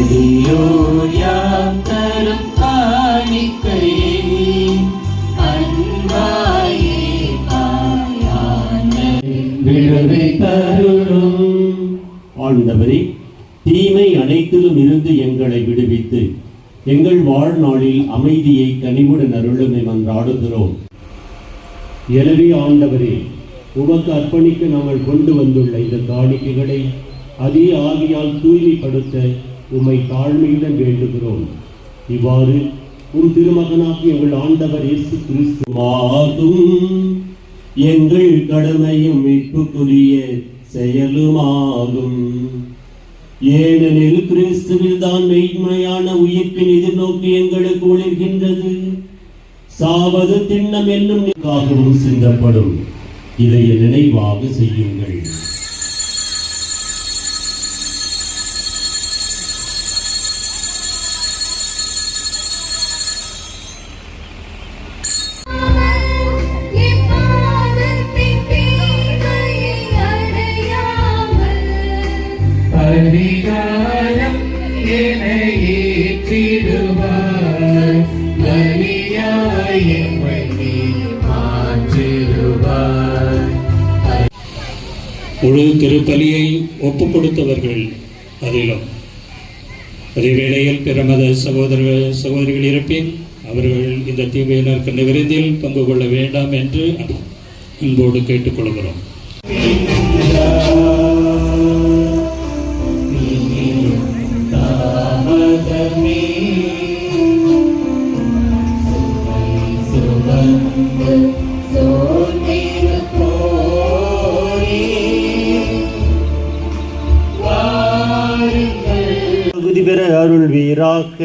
அடியோர் யாம் தரும் காணிக்கையை அன்பாயே பாயானே விடுவை தருளும். ஆண்டவரே தீமை அனைத்திலும் இருந்து எங்களை விடுவித்து எங்கள் வாழ்நாளில் அமைதியை கனிவுடன் அருளுமை மன்றாடுகிறோம். எனவே ஆண்டவரே உமக்கு அர்ப்பணிக்க நாங்கள் கொண்டு வந்துள்ள இந்த காணிக்கைகளை அதே ஆவியால் தூய்மைப்படுத்த உம்மை தாழ்மையுடன் வேண்டுகிறோம். இவ்வாறு உம் திருமகனாகி எங்கள் ஆண்டவர் இயேசு கிறிஸ்துவாகும் எங்கள் கடமையும் மீட்புக்குரிய செயலுமாகும். ஏனெனில் கிறிஸ்துவில் தான் மெய்மையான உயிர்ப்பின் எதிர்நோக்கு எங்களுக்கு ஒளிர்கின்றது. சாவது திண்ணம் என்னும் சிந்தப்படும். இதை நினைவாக செய்யுங்கள். பரிகாரம் என ஏற்றிடுவார். பலியாய் எம்மை நீ மாற்றிடுவார் முழு திருப்பலியை ஒப்பு கொடுத்தவர்கள் அதிலும். அதே வேளையில் பிரமத சகோதரர்கள் சகோதரிகள் இருப்பின் அவர்கள் இந்த தீமையினருக்கு விருந்தில் பங்கு கொள்ள வேண்டாம் என்று அன்போடு கேட்டுக்கொள்கிறோம். பெற அருள்வீராக.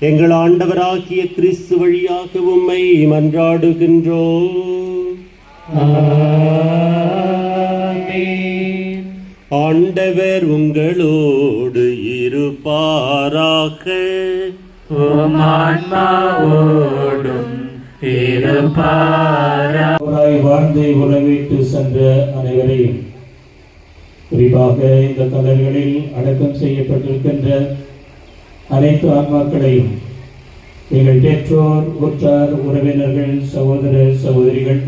எங்கள் ஆண்டவராகிய கிறிஸ்து வழியாக உம்மை மன்றாடுகின்றோம். உங்களோடு இருப்பாராக. அவராய் வாழ்ந்து உறவிட்டு சென்ற அனைவரையும் குறிப்பாக இந்த கலர்களில் அடக்கம் செய்யப்பட்டிருக்கின்ற அனைத்து ஆன்மாக்களையும் எங்கள் பெற்றோர் உற்றார் உறவினர்கள் சகோதர சகோதரிகள்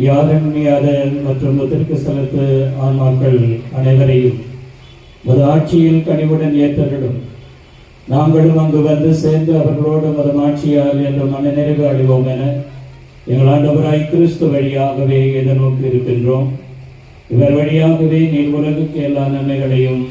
யாதன்மையாதல் மற்றும் முத்திற்கு ஸ்தலத்து ஆன்மாக்கள் அனைவரையும் ஒரு ஆட்சியில் கனிவுடன் ஏற்றரிடும் நாங்களும் அங்கு வந்து சேர்ந்து அவர்களோடு மதம் ஆட்சியால் என்ற மன நிறைவு அடைவோம் என எங்கள் ஆண்டவராய் கிறிஸ்து வழியாகவே எதிர்நோக்கி இருக்கின்றோம் இவர் வழியாகவே நீர் உலகுக்கு எல்லா நன்மைகளையும்